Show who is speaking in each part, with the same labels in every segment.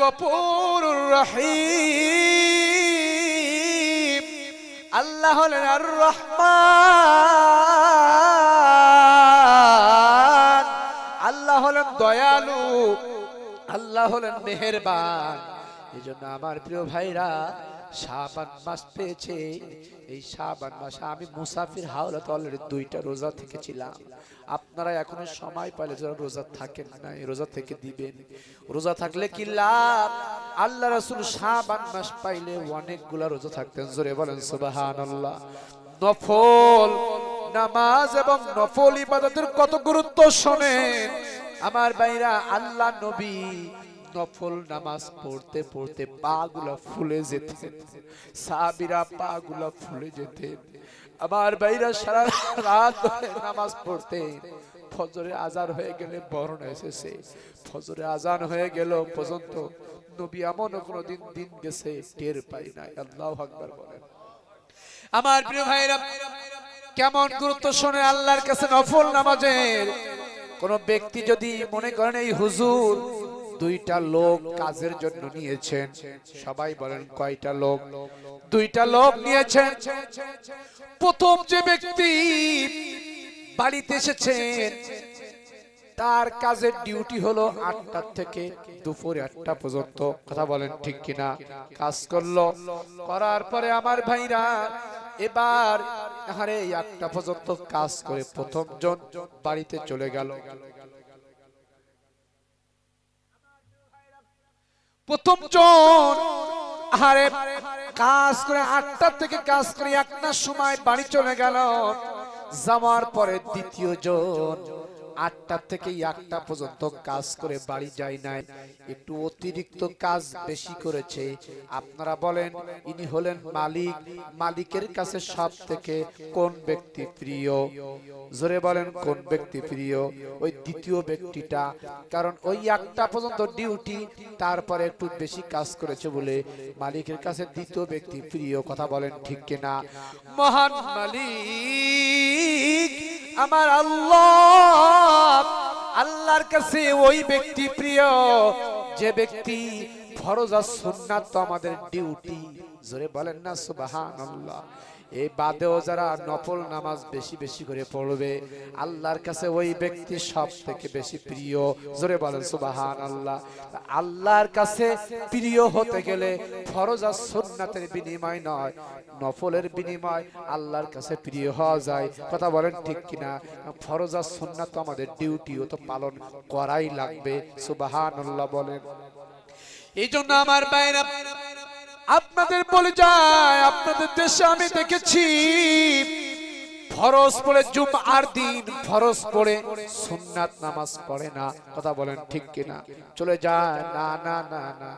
Speaker 1: গফুর রহিম। আল্লাহ হলেন আর রহমান আল্লাহ হলেন দয়ালু। আল্লাহ হলেন মেহেরবান। এই জন্য আমার প্রিয় ভাইরা শাবান মাস পেয়েছে। এই শাবান মাসে আমি মুসাফির হাওলাতে অলরেডি দুইটা রোজা থেকেছিলাম। আপনারা এখনও সময় পাইলে যারা রোজা থাকেন না রোজা থেকে দিবেন। রোজা থাকলে কি লাভ? আল্লাহ রাসূল শাবান মাস পাইলে অনেকগুলা রোজা থাকতেন। জোরে বলেন, সুবহানাল্লাহ। নফল, নামাজ এবং নফল ইবাদতের কত গুরুত্ব শোনেন। আমার ভাইরা, আল্লাহ নবী নফল নামাজ পড়তে পড়তে পা গুলা ফুলে যেতেন সাবিরা পা গুলা ফুলে যেতেন আমার ভাইরা সারা রাত নামাজ পড়তে। ফজরে আজান হয়ে গেলে বরণ এসেছে। ফজরে আজান হয়ে গেল পর্যন্ত নবী এমন কোনো দিন দিন গেছে টের পাই নাই। আল্লাহ আকবার বলেন। আমার প্রিয় ভাইরা, কেমন গুরুত্ব শোনে আল্লাহর কাছে নফল নামাজের কোন ব্যক্তি যদি মনে করেন, এই হুজুর দুইটা লোক কাজের জন্য নিয়েছেন। সবাই বলেন, কয়টা লোক? দুইটা লোক নিয়েছেন। প্রথম যে ব্যক্তি বাড়িতে এসেছেন, তার কাজের ডিউটি হলো আটটা থেকে দুপুর আটটা পর্যন্ত। কথা বলেন ঠিক কিনা? কাজ করল। করার পরে আমার ভাইরা এবার আরে একটা পর্যন্ত কাজ করে প্রথম জন বাড়িতে চলে গেল। প্রথম জন আরে কাজ করে আটটার থেকে কাজ করে একটার সময় বাড়ি চলে গেল। যাওয়ার পরে দ্বিতীয় জন আটটা থেকে একটা পর্যন্ত কাজ করে বাড়ি যায় নাই। একটু অতিরিক্ত কাজ বেশি করেছে। আপনারা বলেন, ইনি হলেন মালিক। মালিকের কাছে সব থেকে কোন ব্যক্তি প্রিয়? জোরে বলেন, কোন ব্যক্তি প্রিয়? ওই দ্বিতীয় ব্যক্তিটা। কারণ ওই একটা পর্যন্ত ডিউটি, তারপরে একটু বেশি কাজ করেছে বলে মালিকের কাছে দ্বিতীয় ব্যক্তি প্রিয়। কথা বলেন ঠিক কিনা? মহান মালিক! আমার আল্লাহ, আল্লাহর কাছে ওই ব্যক্তি প্রিয়। যে ব্যক্তি ফরজ আর সুন্নাত তো আমাদের ডিউটি জোরে বলেন না, সুবহানাল্লাহ। এই বাদেও যারা নফল নামাজ বেশি বেশি করে পড়বে, আল্লাহর কাছে ওই ব্যক্তি সব থেকে বেশি প্রিয়। জোরে বলেন সুবাহান আল্লাহ আল্লাহর কাছে প্রিয় হতে গেলে ফরজ আর সুন্নাতের বিনিময় নয়, নফলের বিনিময় আল্লাহর কাছে প্রিয় হওয়া যায়। কথা বলেন ঠিক কিনা? ফরজ আর সুন্নাত আমাদের ডিউটিও তো পালন করাই লাগবে সুবাহান আল্লাহ বলেন। এই জন্য আমার বাইরা আপনাদের বলে যায়, আপনাদের দেশে আমি দেখেছি, ফরজ পড়ে জুম আর দিন, ফরজ পড়ে সুন্নাত নামাজ পড়ে না। কথা বলেন ঠিক কিনা? চলে যায়, না না না না।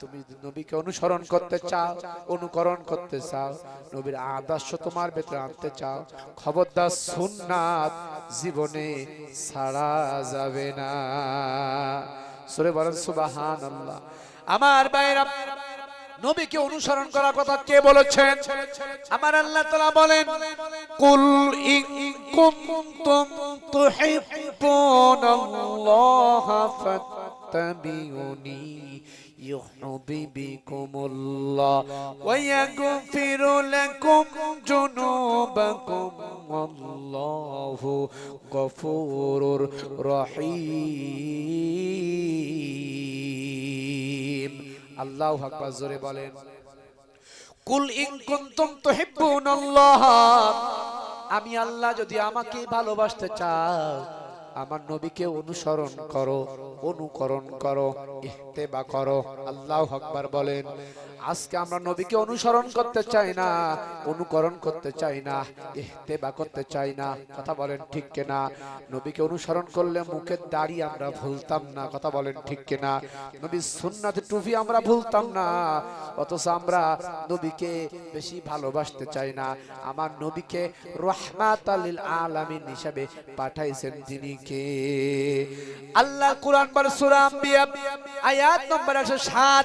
Speaker 1: তুমি নবীকে অনুসরণ করতে চাও, অনুকরণ করতে চাও, নবীর আদর্শ তোমার ভেতরে আনতে চাও, খবরদার সুন্নাত জীবনে ছাড়া যাবে না। সরে বলেন সুবাহান আল্লাহ আমার বাইরা নবীকে অনুসরণ করার কথা কে বলেছেন আমার আল্লাহ তাআলা বলেন কুল ইন কুনতুম তুহিব্বুনাল্লাহ ফাত্তাবিউনি يحببكم الله ويغفر لكم جنوبكم والله غفور رحيم আল্লাহ আকবার জোরে বলেন। কুল ইন কুনতুম তুহিব্বুনাল্লাহ। আমি আল্লাহ যদি আমাকে ভালোবাসতে চাও, আমার নবীকে অনুসরণ করো, অনুকরণ করো, ইহতেবা করো। আল্লাহ আকবার বলেন। আজকে আমরা নবীকে অনুসরণ করতে চাই না, অনুকরণ করতে চাই না, ইহতেবা করতে চাই না, কথা বলেন ঠিক কিনা? নবীকে অনুসরণ করলে মুখের দাড়ি আমরা ভুলতাম না, কথা বলেন ঠিক কিনা? নবীর সুন্নাত টুপি আমরা ভুলতাম না, অথচ আমরা নবীকে বেশি ভালোবাসতে চাই না। আমার নবীকে রহমাত আলিল আলামিন হিসাবে পাঠাইছেন তিনি কে? আল্লাহ কুরআন বলে সূরা আম্বিয়া, আয়াত নম্বর 107